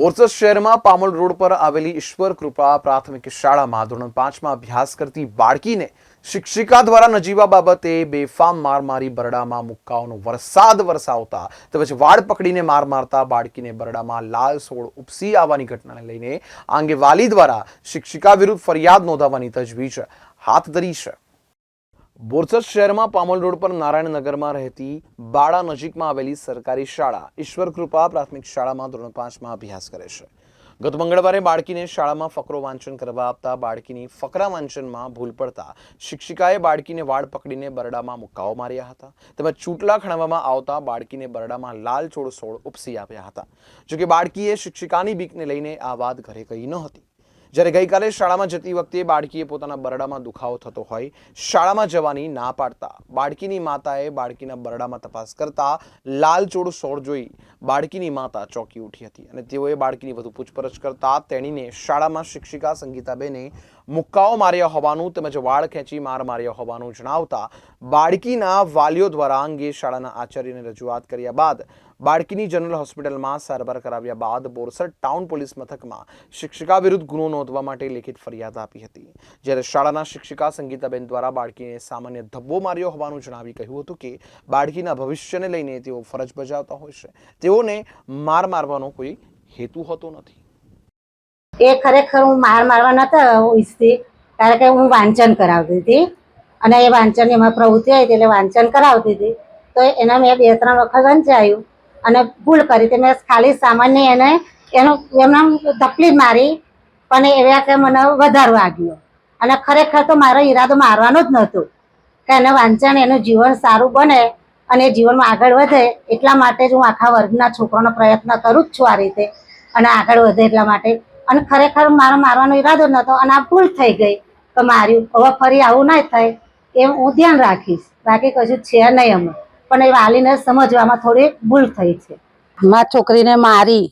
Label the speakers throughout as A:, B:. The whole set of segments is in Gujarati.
A: બોરસદ શહેરમાં પામોલ રોડ પર આવેલી ઈશ્વર કૃપા પ્રાથમિક શાળામાં ધોરણ પાંચમાં અભ્યાસ કરતી બાળકીને શિક્ષિકા દ્વારા નજીવા બાબતે બેફામ માર મારી બરડામાં મુક્કાઓનો વરસાદ વરસાવતા તેમજ વાળ પકડીને માર મારતા બાળકીને બરડામાં લાલ સોળ ઉપસી આવવાની ઘટનાને લઈને આ અંગે વાલી દ્વારા શિક્ષિકા વિરુદ્ધ ફરિયાદ નોંધાવવાની તજવીજ હાથ ધરી છે. બોરસદ શહેરમાં પામોલ રોડ પર નારાયણનગરમાં રહેતી બાળા નજીકમાં આવેલી સરકારી શાળા ઈશ્વર કૃપા પ્રાથમિક શાળામાં ધોરણ પાંચમાં અભ્યાસ કરે છે. ગત મંગળવારે બાળકીને શાળામાં ફકરો વાંચન કરવા આપતા બાળકીની ફકરા વાંચનમાં ભૂલ પડતા શિક્ષિકાએ બાળકીને વાળ પકડીને બરડામાં મુક્કાઓ માર્યા હતા તેમજ ચૂંટલા ખણાવવામાં આવતા બાળકીને બરડામાં લાલ ચોળસોળ ઉપસી આપ્યા હતા. જોકે બાળકીએ શિક્ષિકાની બીકને લઈને આ વાત ઘરે કહી ન હતી. જ્યારે ગઈકાલે શાળામાં જતી વખતે બાળકીએ પોતાના બરડામાં દુખાવો થતો હોય, શાળામાં જવાની ના પાડતા બાળકીની માતાએ બાળકીના બરડામાં તપાસ કરતા લાલચોળ સોળ જોઈ બાળકીની માતા ચોંકી ઉઠી હતી અને તેઓએ બાળકીની વધુ પૂછપરછ કરતા તેણીને શાળામાં શિક્ષિકા સંગીતાબેને મુક્કાઓ માર્યા હોવાનું તેમજ વાળ ખેંચી માર માર્યા હોવાનું જણાવતા બાળકીના વાલીઓ દ્વારા અંગે શાળાના આચાર્યને રજૂઆત કર્યા બાદ બાળકીની જનરલ હોસ્પિટલમાં સારવાર કરાવ્યા બાદ બોરસદ ટાઉન પોલીસ મથકમાં શિક્ષિકા વિરુદ્ધ ગુનો નોંધવા માટે લેખિત ફરિયાદ આપી હતી. જ્યારે શાળાના શિક્ષિકા સંગીતાબેન દ્વારા બાળકીને સામાન્ય ધબ્બો માર્યો હોવાનું જણાવી કહ્યું હતું કે બાળકીના ભવિષ્યને લઈને તેઓ ફરજ બજાવતા હોય છે. તેઓને માર મારવાનો કોઈ હેતુ હોતો નથી.
B: એ ખરેખર હું માર મારવા નતા ઈચ્છતી, કારણ કે હું વાંચન કરાવતી હતી. અને એ વાંચનની એમાં પ્રવૃત્તિ આવી એટલે વાંચન કરાવતી હતી. તો એના મેં બે ત્રણ વખત વંચાયું. અને ભૂલ કરી તે મેં ખાલી સામાન્ય એને, એનો એમના તકલીફ મારી, પણ એવા કે મને વધારો વાગ્યો. અને ખરેખર તો મારો ઈરાદો મારવાનો જ નહોતો. કે એને વાંચન, એનું જીવન સારું બને અને જીવનમાં આગળ વધે, એટલા માટે જ હું આખા વર્ગના છોકરાનો પ્રયત્ન કરું જ છું આ રીતે. અને આગળ વધે એટલા માટે અને ખરેખર મારો મારવાનો ઈરાદો નહોતો અને આ ભૂલ થઈ ગઈ તો માર્યું હવે ફરી આવું ના થાય એમ હું ધ્યાન રાખીશ. બાકી કશું છે નહીં અમે પણ એ વાલીને સમજવામાં થોડી ભૂલ થઈ છે.
C: મારી છોકરીને મારી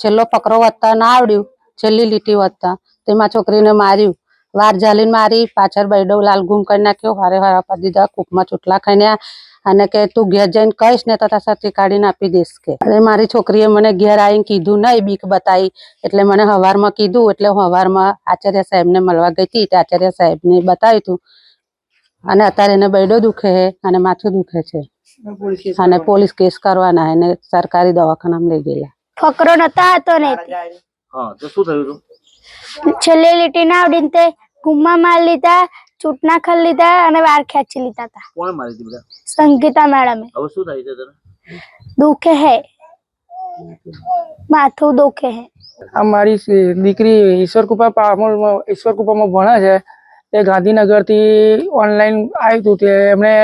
C: છેલ્લો ફકરો વધતા ના આવડ્યું, છેલ્લી લીટી વધતા. તેમાં છોકરીને માર્યું. વાર જાલીને મારી, પાછળ બૈડો લાલ ગુમ કરી નાખ્યો, હારે હારા પર દીધા, કૂકમાં ચૂટલા ખાઈને અને કે તું ઘેર જઈને કહીશ ને તો તારા સાથે કાઢીને આપી દઈશ કે. અને મારી છોકરીએ મને ઘેર આવીને કીધું નહીં બીક બતાવી. એટલે મને હવારમાં કીધું એટલે હું હવારમાં આચાર્ય સાહેબને મળવા ગઈ હતી તે આચાર્ય સાહેબને બતાવ્યું હતું અને અત્યારે એને બૈડો દુખે છે અને માથું દુખે છે. અને પોલીસ કેસ કરવાના. એને સરકારી દવાખાનામાં લઈ ગયેલા.
D: ફકરો નતા હતો ને
E: હા તો શું થયું
D: છેલ્લી લીટી ના આવડી ને તે ગુમ્મા માર લીધા. ચૂંટણા ખલ લીધા અને વાર ખેંચી લીધા હતા
E: કોણે મારી હતી બધા?
D: સંગીતા મેડમે.
E: હવે શું થાય છે તને?
D: દુખે હે. માથું દુખે હે.
F: આ મારી દીકરી ઈશ્વર કૃપા પામોલમાં ઈશ્વર કૃપામાં ભણે છે. તે ગાંધીનગરથી ઓનલાઈન આવ્યું હતું તે એમણે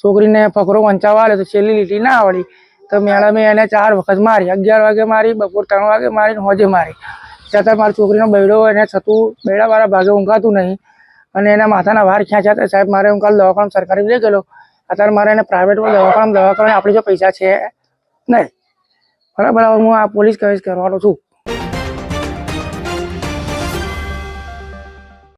F: છોકરીને ફકરો વંચાવવા આવ્યો તો છેલ્લી લીટી ના આવડી. તો મેડમે એને ચાર વખત મારી. અગિયાર વાગે મારી બપોર ત્રણ વાગે મારી હોજે મારી. છતાં મારી છોકરીનો બૈડો એને છતું બેડાવાળા ભાગે ઊંઘાતું નહીં. અને એના માથાના વાર ખેંચ્યા હતા સાહેબ, મારે હું કાલ દવાખાના સરકારી લઈ ગયેલો. અત્યારે મારે એને પ્રાઇવેટમાં દવાખાના દવાખાને આપણી જો પૈસા છે નહીં. બરાબર હું આ પોલીસ કેસ કરવાનો છું.